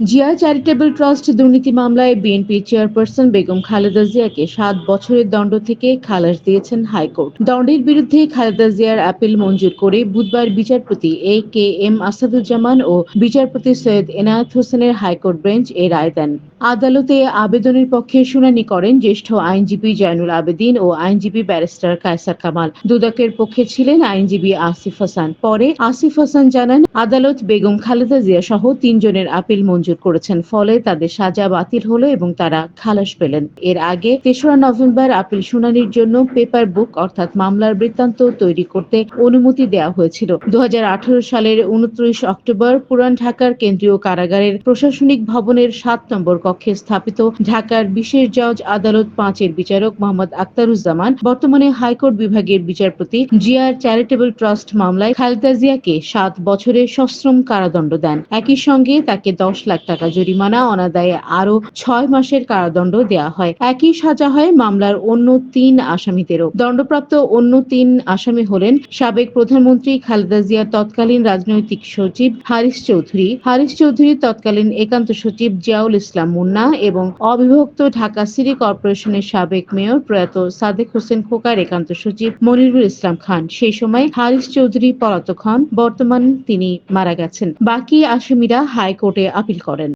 Zia charitable trust দুর্নীতি মামলায় BNP chairperson Begum Khaleda জিয়াকে সাত বছরের দণ্ড থেকে খালাস দিয়েছেন হাইকোর্ট। দণ্ডের বিরুদ্ধে খালেদা জিয়ার আপিল মঞ্জুর করে বুধবার বিচারপতি এ কে এম আসাদুজ্জামান ও বিচারপতি সৈয়দ এনায়েত হোসেনের হাইকোর্ট বেঞ্চ এ রায় দেন। আদালতে আবেদনের পক্ষে শুনানি করেন জ্যেষ্ঠ আইনজীবী জয়নুল আবেদিন ও আইনজীবী ব্যারিস্টার কায়সার কামাল। দুদকের পক্ষে ছিলেন আইনজীবী আসিফ হাসান। পরে আসিফ হাসান জানান, আদালত বেগম খালেদা জিয়া সহ তিনজনের আপিল মঞ্জুর করেছেন। ফলে তাদের সাজা বাতিল হলো এবং তারা খালাস পেলেন। এর আগে তেসরা নভেম্বর আপিল শুনানির জন্য পেপার বুক অর্থাৎ মামলার বৃত্তান্ত তৈরি করতে অনুমতি দেওয়া হয়েছিল। দু হাজার আঠারো সালের উনত্রিশ অক্টোবর পুরান ঢাকার কেন্দ্রীয় কারাগারের প্রশাসনিক ভবনের সাত নম্বর কক্ষে স্থাপিত ঢাকার বিশেষ জজ আদালত পাঁচের বিচারক মোহাম্মদ আক্তারুজ্জামান, বর্তমানে হাইকোর্ট বিভাগের বিচারপতি জিয়ার চ্যারিটেবল ট্রাস্ট মামলায় খালেদা জিয়াকে সাত বছরের সশ্রম কারাদণ্ড দেন। একই সঙ্গে তাকে দশ লাখ টাকা জরিমানা, অনাদায়ে আরও ছয় মাসের কারাদণ্ড দেওয়া হয়। একই সাজা হয় মামলার অন্য তিন আসামিদেরও। দণ্ডপ্রাপ্ত অন্য তিন আসামি হলেন সাবেক প্রধানমন্ত্রী খালেদা জিয়ার তৎকালীন রাজনৈতিক সচিব হারিস চৌধুরী। হারিস চৌধুরী, তৎকালীন একান্ত সচিব জিয়াউল ইসলাম মুন্না এবং অবিভক্ত ঢাকা সিটি কর্পোরেশনের সাবেক মেয়র প্রয়াত সাদেক হোসেন খোকার একান্ত সচিব মনিরুল ইসলাম খান। সেই সময় হারিস চৌধুরী পলাতক হন, বর্তমান তিনি মারা গেছেন। বাকি আসামিরা হাইকোর্টে আপিল করেন